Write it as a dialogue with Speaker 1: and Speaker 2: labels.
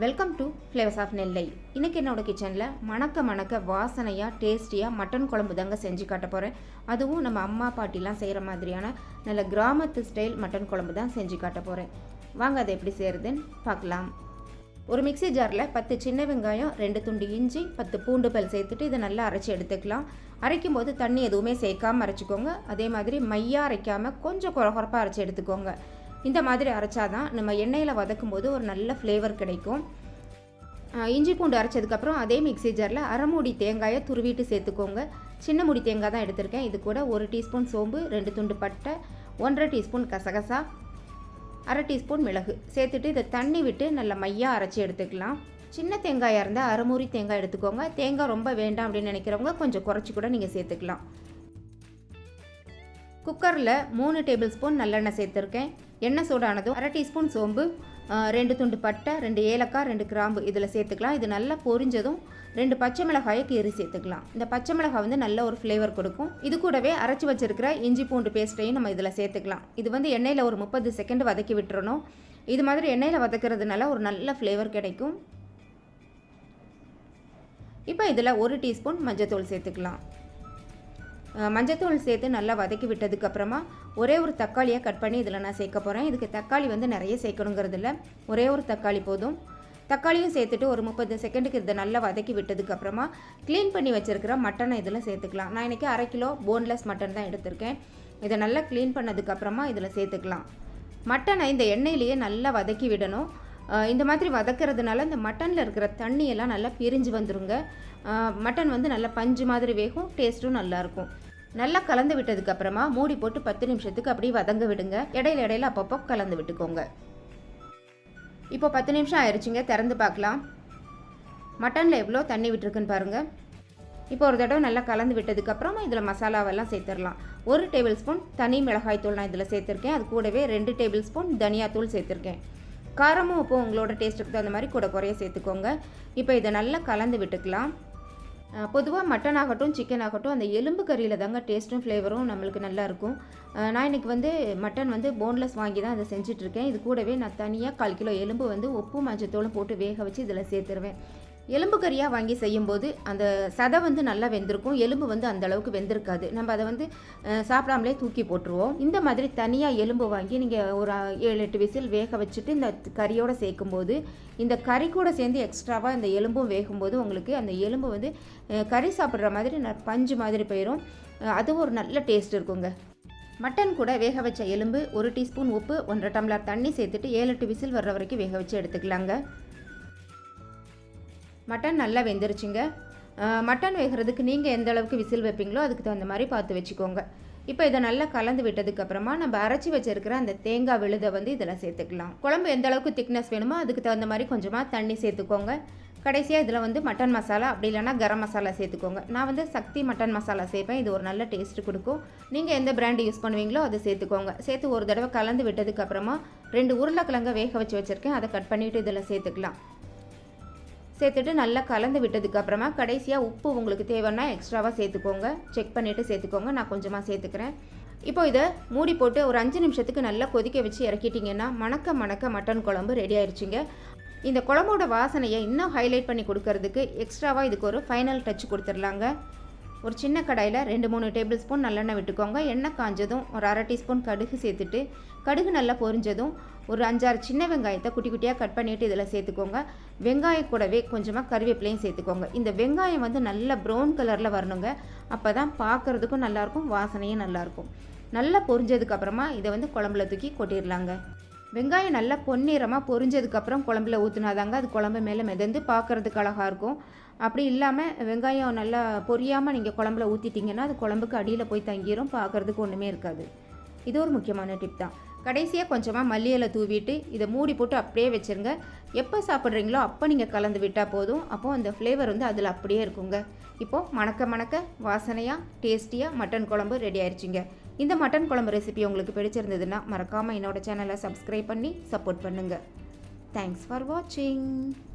Speaker 1: Welcome to flavours of Nellai இன்றைக்கி என்னோடய கிச்சனில் மணக்க மணக்க வாசனையாக டேஸ்டியாக மட்டன் குழம்பு தாங்க செஞ்சு காட்ட போகிறேன் அதுவும் நம்ம அம்மா பாட்டிலாம் செய்கிற மாதிரியான நல்ல கிராமத்து ஸ்டைல் மட்டன் குழம்பு தான் செஞ்சு காட்ட போகிறேன் வாங்க அதை எப்படி செய்கிறதுன்னு பார்க்கலாம். ஒரு மிக்ஸி ஜாரில் பத்து சின்ன வெங்காயம் ரெண்டு துண்டு இஞ்சி பத்து பூண்டு பல் சேர்த்துட்டு இதை நல்லா அரைச்சி எடுத்துக்கலாம். அரைக்கும் போது தண்ணி எதுவுமே சேர்க்காமல் அரைச்சிக்கோங்க. அதே மாதிரி மையாக அரைக்காமல் கொஞ்சம் குறகுறப்பாக அரைச்சி எடுத்துக்கோங்க. இந்த மாதிரி அரைச்சாதான் நம்ம எண்ணெயில் வதக்கும் போது ஒரு நல்ல ஃப்ளேவர் கிடைக்கும். இஞ்சி பூண்டு அரைச்சதுக்கப்புறம் அதே மிக்ஸி ஜாரில் அரை மூடி தேங்காயை துருவிட்டு சேர்த்துக்கோங்க. சின்ன மூடி தேங்காய் தான் எடுத்திருக்கேன். இது கூட ஒரு டீஸ்பூன் சோம்பு ரெண்டு துண்டு பட்டை ஒன்றரை டீஸ்பூன் கசகசா அரை டீஸ்பூன் மிளகு. சேர்த்துட்டு இதை தண்ணி விட்டு நல்லா மையாக அரைச்சி எடுத்துக்கலாம். சின்ன தேங்காயாக இருந்தால் அரைமுறி தேங்காய் எடுத்துக்கோங்க. தேங்காய் ரொம்ப வேண்டாம் அப்படின்னு நினைக்கிறவங்க கொஞ்சம் குறைச்சி கூட நீங்கள் சேர்த்துக்கலாம். குக்கரில் மூணு டேபிள் ஸ்பூன் நல்லெண்ணெய் சேர்த்துருக்கேன். எண்ணெய் சூடானதும் அரை டீஸ்பூன் சோம்பு ரெண்டு துண்டு பட்டை ரெண்டு ஏலக்காய் ரெண்டு கிராம்பு இதில் சேர்த்துக்கலாம். இது நல்லா பொரிஞ்சதும் ரெண்டு பச்சை மிளகாயை கீறி சேர்த்துக்கலாம். இந்த பச்சை மிளகாய் வந்து நல்ல ஒரு ஃப்ளேவர் கொடுக்கும். இது கூடவே அரைச்சி வச்சிருக்கிற இஞ்சி பூண்டு பேஸ்ட்டையும் நம்ம இதில் சேர்த்துக்கலாம். இது வந்து எண்ணெயில் ஒரு முப்பது செகண்ட் வதக்கி விட்டுறணும். இது மாதிரி எண்ணெயில் வதக்கிறதுனால ஒரு நல்ல ஃப்ளேவர் கிடைக்கும். இப்போ இதில் ஒரு டீஸ்பூன் மஞ்சத்தூள் சேர்த்துக்கலாம். மஞ்சத்தூள் சேர்த்து நல்லா வதக்கி விட்டதுக்கப்புறமா ஒரே ஒரு தக்காளியை கட் பண்ணி இதில் நான் சேர்க்க போகிறேன் இதுக்கு தக்காளி வந்து நிறைய சேர்க்கணுங்கிறது இல்லை. ஒரே ஒரு தக்காளி போதும். தக்காளியும் சேர்த்துட்டு ஒரு முப்பது செகண்டுக்கு இதை நல்லா வதக்கி விட்டதுக்கப்புறமா க்ளீன் பண்ணி வச்சுருக்கிற மட்டனை இதில் சேர்த்துக்கலாம். நான் இன்றைக்கி அரை கிலோ போன்லெஸ் மட்டன் தான் எடுத்திருக்கேன். இதை நல்லா க்ளீன் பண்ணதுக்கப்புறமா இதில் சேர்த்துக்கலாம். மட்டனை இந்த எண்ணெயிலேயே நல்லா வதக்கி விடணும். இந்த மாதிரி வதக்கிறதுனால இந்த மட்டனில் இருக்கிற தண்ணியெல்லாம் நல்லா பிரிஞ்சு வந்துருங்க. மட்டன் வந்து நல்லா பஞ்சு மாதிரி வேகும் டேஸ்ட்டும் நல்லாயிருக்கும் நல்லா கலந்து விட்டதுக்கப்புறமா மூடி போட்டு பத்து நிமிஷத்துக்கு அப்படியே வதங்க விடுங்க. இடையில இடையில அப்பப்போ கலந்து விட்டுக்கோங்க. இப்போ பத்து நிமிஷம் ஆயிடுச்சுங்க திறந்து பார்க்கலாம். மட்டனில் எவ்வளோ தண்ணி விட்டுருக்குன்னு பாருங்கள் இப்போ ஒரு தடவை நல்லா கலந்து விட்டதுக்கப்புறமா இதில் மசாலாவெல்லாம் சேர்த்துடலாம். ஒரு டேபிள் ஸ்பூன் தனி மிளகாய் தூள் நான் இதில் சேர்த்துருக்கேன். அது கூடவே ரெண்டு டேபிள் ஸ்பூன் தனியாத்தூள் சேர்த்துருக்கேன். காரமும் உப்பும் உங்களோட டேஸ்ட்டுக்கு தகுந்த மாதிரி கூட குறைய சேர்த்துக்கோங்க. இப்போ இதை நல்லா கலந்து விட்டுக்கலாம். பொதுவாக மட்டன் ஆகட்டும் சிக்கன் ஆகட்டும் அந்த எலும்பு கறியில் தாங்க டேஸ்ட்டும் ஃப்ளேவரும் நம்மளுக்கு நல்லாயிருக்கும் நான் இன்றைக்கி வந்து மட்டன் வந்து போன்லெஸ் வாங்கி தான் அதை செஞ்சிட்ருக்கேன் இது கூடவே நான் தனியாக கால் கிலோ எலும்பு வந்து உப்பு மஞ்சத்தோளும் போட்டு வேக வச்சு இதில் சேர்த்துருவேன். எலும்பு கறியாக வாங்கி செய்யும்போது அந்த சதை வந்து நல்லா வெந்திருக்கும். எலும்பு வந்து அந்த அளவுக்கு வெந்திருக்காது. நம்ம அதை வந்து சாப்பிடாமலே தூக்கி போட்டுருவோம். இந்த மாதிரி தனியாக எலும்பு வாங்கி நீங்கள் ஒரு ஏழு எட்டு விசில் வேக வச்சுட்டு இந்த கறியோடு சேர்க்கும்போது இந்த கறி கூட சேர்ந்து எக்ஸ்ட்ராவாக இந்த எலும்பும் வேகும்போது உங்களுக்கு அந்த எலும்பு வந்து கறி சாப்பிட்ற மாதிரி பஞ்சு மாதிரி போயிடும் அதுவும் ஒரு நல்ல டேஸ்ட் இருக்குங்க. மட்டன் கூட வேக வச்ச எலும்பு ஒரு டீஸ்பூன் உப்பு ஒன்றரை டம்ளர் தண்ணி சேர்த்துட்டு ஏழு எட்டு விசில் வர்ற வரைக்கும் வேக வச்சு எடுத்துக்கலாங்க. மட்டன் நல்லா வெந்துருச்சுங்க. மட்டன் வேகிறதுக்கு நீங்கள் எந்த அளவுக்கு விசில் வைப்பீங்களோ அதுக்கு தகுந்த மாதிரி பார்த்து வச்சுக்கோங்க. இப்போ இதை நல்லா கலந்து விட்டதுக்கப்புறமா நம்ம அரைச்சி வச்சிருக்கிற அந்த தேங்காய் விழுதை வந்து இதில் சேர்த்துக்கலாம். குழம்பு எந்த அளவுக்கு திக்னஸ் வேணுமோ அதுக்கு தகுந்த மாதிரி கொஞ்சமாக தண்ணி சேர்த்துக்கோங்க. கடைசியாக இதில் வந்து மட்டன் மசாலா அப்படி இல்லைன்னா கரம் மசாலா சேர்த்துக்கோங்க. நான் வந்து சக்தி மட்டன் மசாலா சேர்ப்பேன். இது ஒரு நல்ல டேஸ்ட் கொடுக்கும். நீங்கள் எந்த பிராண்டு யூஸ் பண்ணுவீங்களோ அதை சேர்த்துக்கோங்க. சேர்த்து ஒரு தடவை கலந்து விட்டதுக்கப்புறமா ரெண்டு உருளைக்கிழங்க வேக வச்சு வச்சுருக்கேன். அதை கட் பண்ணிவிட்டு இதில் சேர்த்துக்கலாம். சேர்த்துட்டு நல்லா கலந்து விட்டதுக்கு அப்புறமா கடைசியாக உப்பு உங்களுக்கு தேவைன்னா எக்ஸ்ட்ராவாக சேர்த்துக்கோங்க. செக் பண்ணிவிட்டு சேர்த்துக்கோங்க. நான் கொஞ்சமாக சேர்த்துக்கிறேன். இப்போ இதை மூடி போட்டு ஒரு அஞ்சு நிமிஷத்துக்கு நல்லா கொதிக்க வச்சு இறக்கிட்டிங்கன்னா மணக்க மணக்க மட்டன் குழம்பு ரெடி ஆயிடுச்சுங்க இந்த குழம்போட வாசனையை இன்னும் ஹைலைட் பண்ணி கொடுக்கறதுக்கு எக்ஸ்ட்ராவாக இதுக்கு ஒரு ஃபைனல் டச் கொடுத்துடலாங்க. ஒரு சின்ன கடாயில் ரெண்டு மூணு டேபிள் ஸ்பூன் நல்லெண்ணெய் விட்டுக்கோங்க. எண்ணெய் காஞ்சதும் ஒரு அரை டீஸ்பூன் கடுகு சேர்த்துட்டு கடுகு நல்லா பொரிஞ்சதும் ஒரு அஞ்சாறு சின்ன வெங்காயத்தை குட்டி குட்டியாக கட் பண்ணிவிட்டு இதில் சேர்த்துக்கோங்க. வெங்காயம் கூடவே கொஞ்சமாக கருவேப்பிலையும் சேர்த்துக்கோங்க. இந்த வெங்காயம் வந்து நல்ல ப்ரௌன் கலரில் வரணுங்க. அப்போ தான் பார்க்குறதுக்கும் நல்லாயிருக்கும் வாசனையும் நல்லாயிருக்கும். நல்லா பொரிஞ்சதுக்கப்புறமா இதை வந்து குழம்புல தூக்கி கொட்டிடலாங்க. வெங்காயம் நல்லா பொன்னிறமாக பொரிஞ்சதுக்கப்புறம் குழம்புல ஊற்றுனாதாங்க அது குழம்பு மேலே மிதந்து பார்க்குறதுக்கு அழகாக இருக்கும். அப்படி இல்லாமல் வெங்காயம் நல்லா பொரியாமல் நீங்கள் குழம்புல ஊற்றிட்டிங்கன்னா அது குழம்புக்கு அடியில் போய் தங்கிரும் பார்க்குறதுக்கு ஒன்றுமே இருக்காது. இது ஒரு முக்கியமான டிப் தான். கடைசியாக கொஞ்சமாக மல்லியலை தூவிட்டு இதை மூடி போட்டு அப்படியே வச்சுருங்க. எப்போ சாப்பிட்றீங்களோ அப்போ நீங்கள் கலந்து விட்டால் போதும். அப்போது அந்த ஃப்ளேவர் வந்து அதில் அப்படியே இருக்குங்க. இப்போது மணக்க மணக்க வாசனையாக டேஸ்டியாக மட்டன் குழம்பு ரெடி ஆயிடுச்சுங்க இந்த மட்டன் குழம்பு ரெசிபி உங்களுக்கு பிடிச்சிருந்ததுன்னா மறக்காமல் என்னோட சேனலை சப்ஸ்கிரைப் பண்ணி சப்போர்ட் பண்ணுங்கள் தேங்க்ஸ் ஃபார் வாட்சிங்